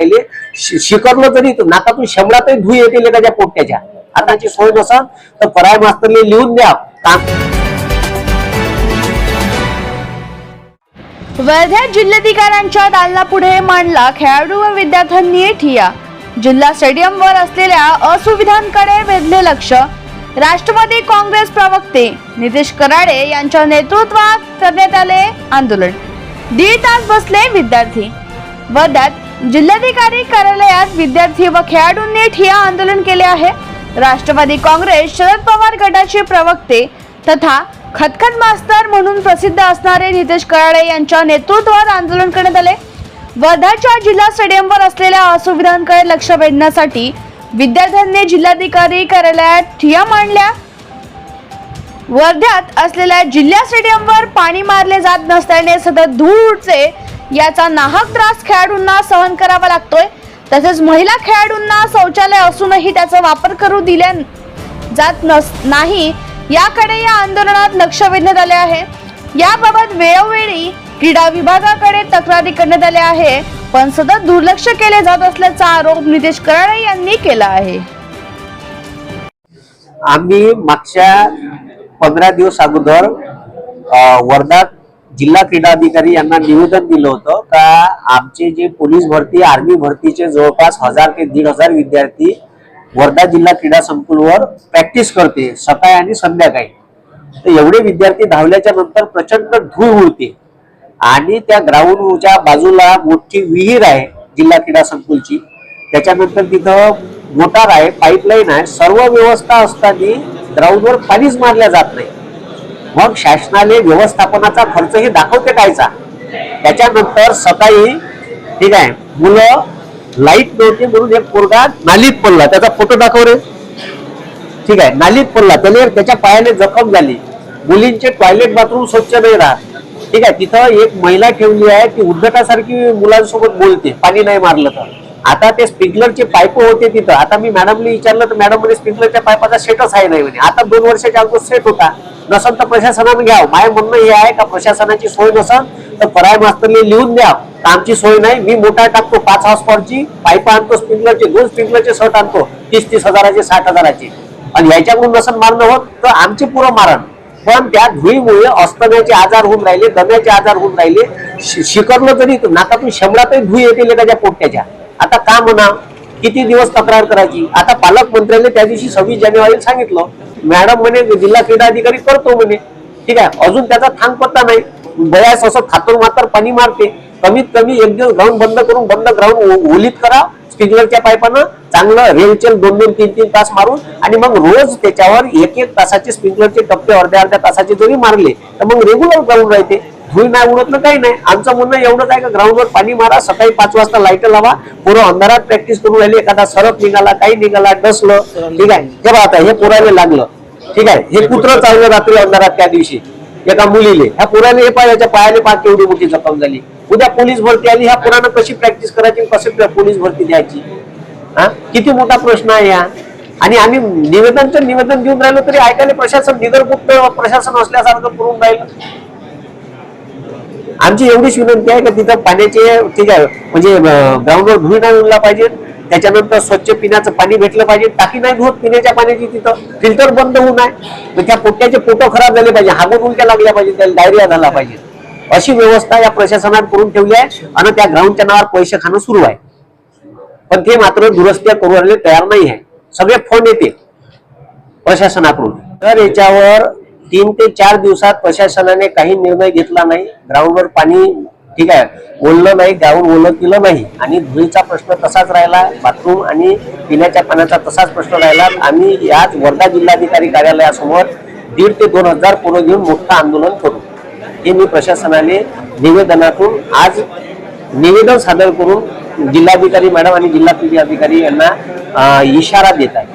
पहिले शिकरलं तरी तो नाकातून शंभरातही धुई येतील त्याच्या पोट्याच्या आताची सोय नसन तर पराय मास्तरले लिहून द्या काम. वर्ध्यात जिल्हाधिकाऱ्यांच्या दालनापुढे मांडला खेळाडू व विद्यार्थ्यांनी ठिया. जिल्हा स्टेडियमवर असलेल्या असुविधांकडे वेधले लक्ष. राष्ट्रवादी काँग्रेस प्रवक्ते नितीश कराडे यांच्या नेतृत्वात करण्यात आले आंदोलन. दीड तास बसले विद्यार्थी. वर्ध्यात जिल्हाधिकारी कार्यालयात विद्यार्थी व खेळाडूंनी ठिया आंदोलन केले आहे. राष्ट्रवादी काँग्रेस शरद पवार गटाचे प्रवक्ते तथा खतखत मास्तर म्हणून प्रसिद्ध असणारे नितेश कराळे यांच्या नेतृत्वात आंदोलन करण्यात आले. वर्धाच्या जिल्हा स्टेडियमवर असलेल्या असुविधांकडे लक्ष वेधण्यासाठी विद्यार्थ्यांनी जिल्हाधिकारी कार्यालयात ठिया मांडल्या. वर्ध्यात असलेल्या जिल्हा स्टेडियमवर पाणी मारले जात नसल्याने सतत धूळ याचा नाहक त्रास खेळाडूंना सहन करावा लागतोय. तसेच महिला खेळाडूंना शौचालय असूनही त्याचा वापर करू दिल्या जात नस नाही याकडे या आंदोलनात लक्ष वेधण्यात आले आहे. याबाबत वेळोवेळी क्रीडा विभागाकडे तक्रारी करण्यात आल्या आहे पण सतत दुर्लक्ष केले जात असल्याचा आरोप नितेश कराडे यांनी केला आहे. आम्ही मागच्या पंधरा दिवस अगोदर वर्धात वर्धा जिल्हा क्रीडा अधिकारी यांना निवेदन दिलं होतं का आमचे जे पोलीस भरती आर्मी भरतीचे जवळपास हजार ते दीड हजार विद्यार्थी वर्धा जिल्हा क्रीडा संकुलवर प्रॅक्टिस करते सकाळी आणि संध्याकाळी. तर एवढे विद्यार्थी धावल्याच्या नंतर प्रचंड धूळ उडते. आणि त्या ग्राउंडच्या बाजूला मोठी विहीर आहे जिल्हा क्रीडा संकुलची. त्याच्यानंतर तिथं मोटार आहे पाईपलाईन आहे. सर्व व्यवस्था असताना ग्राउंडवर पाणीच मारल्या जात नाही. मग शासनाने व्यवस्थापनाचा खर्चही दाखवते कायचा त्याच्यानंतर सकाळी ठीक आहे मुलं लाइट नव्हती म्हणून एक पोरगा नालीत पडला. त्याचा फोटो दाखव रे. ठीक आहे नालीत पडला. त्याने त्याच्या पायाने जखम झाली. मुलींचे टॉयलेट बाथरूम स्वच्छ नाही राहत. ठीक आहे तिथं एक महिला ठेवली आहे ती उद्धटासारखी मुलांसोबत बोलते. पाणी नाही मारलं तर. आता ते स्प्रिंकलरचे पाईप होते तिथं. आता मी मॅडमने विचारलं तर मॅडम म्हणे स्प्रिंकलरच्या पाईपाचा सेटच आहे नाही म्हणे. आता दोन वर्षाच्या अगोदर सेट होता. नसल तर प्रशासनानं घ्यावं. माझं म्हणणं हे आहे का प्रशासनाची सोय नसेल तर पराय मास्तरले लिहून द्या. तर आमची सोय नाही. मी मोठा टाकतो पाच हॉस्पॉटची पाईप आणतो स्प्रिंकलरचे दोन स्प्रिंकलरचे शर्ट आणतो. तीस तीस हजाराचे साठ हजाराचे. आणि याच्याकडून नसन मारणं होत तर आमचे पुरं मारण पण त्या धुळीमुळे अस्तम्याचे आजार होऊन राहिले दम्याचे आजार होऊन राहिले. शिकरलं तरी नाकातून शंभरातही धुई येते लेखाच्या पोट्याच्या आता का म्हणा? किती दिवस तक्रार करायची? आता पालकमंत्र्यांनी त्या दिवशी सव्वीस जानेवारीला सांगितलं. मॅडम म्हणे जिल्हा क्रीडा अधिकारी करतो म्हणे. ठीक आहे अजून त्याचा थांग पत्ता नाही. बयास असं खातून मातर पाणी मारते. कमीत कमी एक दिवस ग्राउंड बंद करून बंद ग्राउंड ओलीत करा. स्प्रिंकलरच्या पाईपानं चांगलं रेलचेल दोन दोन तीन तीन तास मारून आणि मग रोज त्याच्यावर एक एक तासाचे स्प्रिंकलरचे टप्पे अर्ध्या अर्ध्या तासाचे जरी मारले तर मग रेग्युलर ग्राउंड राहते. धुळी नाही उडत ना काही नाही. आमचं म्हणणं एवढंच आहे का ग्राउंडवर पाणी मारा सकाळी पाच वाजता लाइट लावा पोरं अंधारात प्रॅक्टिस करून राहिली एखादा सरप निघाला काही निघाला डसलं ठीक आहे. हे बघा आता हे पोरायला लागलं ठीक आहे. हे कुत्र चाललं रात्री अंधारात त्या दिवशी एका मुलीले. ह्या पुराने हे पाय याच्या पायाने पाच केवढी मोठी जखम झाली. उद्या पोलीस भरती आली ह्या पुरानं कशी प्रॅक्टिस करायची कशी पोलीस भरती द्यायची? हा? किती मोठा प्रश्न आहे या आणि आम्ही निवेदनचं निवेदन देऊन राहिलो तरी ऐकायला प्रशासन निगरगुप्त प्रशासन असल्यासारखं करून राहिलं. आमची एवढीच विनंती आहे का तिथं पाण्याचे ठीक आहे म्हणजे ग्राउंडवर धुळी नाही उडला पाहिजे. त्याच्यानंतर स्वच्छ पिण्याचं पाणी भेटलं पाहिजे. टाकी नाही धुवत पिण्याच्या पाण्याची तिथं. फिल्टर बंद होऊ नये त्या पोट्याचे पोटो खराब झाले पाहिजे. हागून उलट्या लागल्या पाहिजे. त्याला डायरिया झाला पाहिजे. अशी व्यवस्था या प्रशासनात करून ठेवली आहे आणि त्या ग्राउंडच्या नावावर पैसे खाणं सुरू आहे. पण ते मात्र दुरुस्त्या करू तयार नाही आहे. सगळे फोन येते प्रशासनाकडून. तर याच्यावर तीन ते चार दिवसात प्रशासनाने काही निर्णय घेतला नाही. ग्राउंडवर पाणी ठीक आहे ओढलं नाही ग्राउंड ओलं केलं नाही. आणि धुळीचा प्रश्न तसाच राहिला बाथरूम आणि पिण्याच्या पाण्याचा तसाच प्रश्न राहिला. आम्ही याच वर्धा जिल्हाधिकारी कार्यालयासमोर दीड ते दोन हजार पोरं घेऊन मोठं आंदोलन करू. हे मी प्रशासनाने निवेदनातून आज निवेदन सादर करून जिल्हाधिकारी मॅडम आणि जिल्हा कृषी अधिकारी यांना इशारा देत आहे.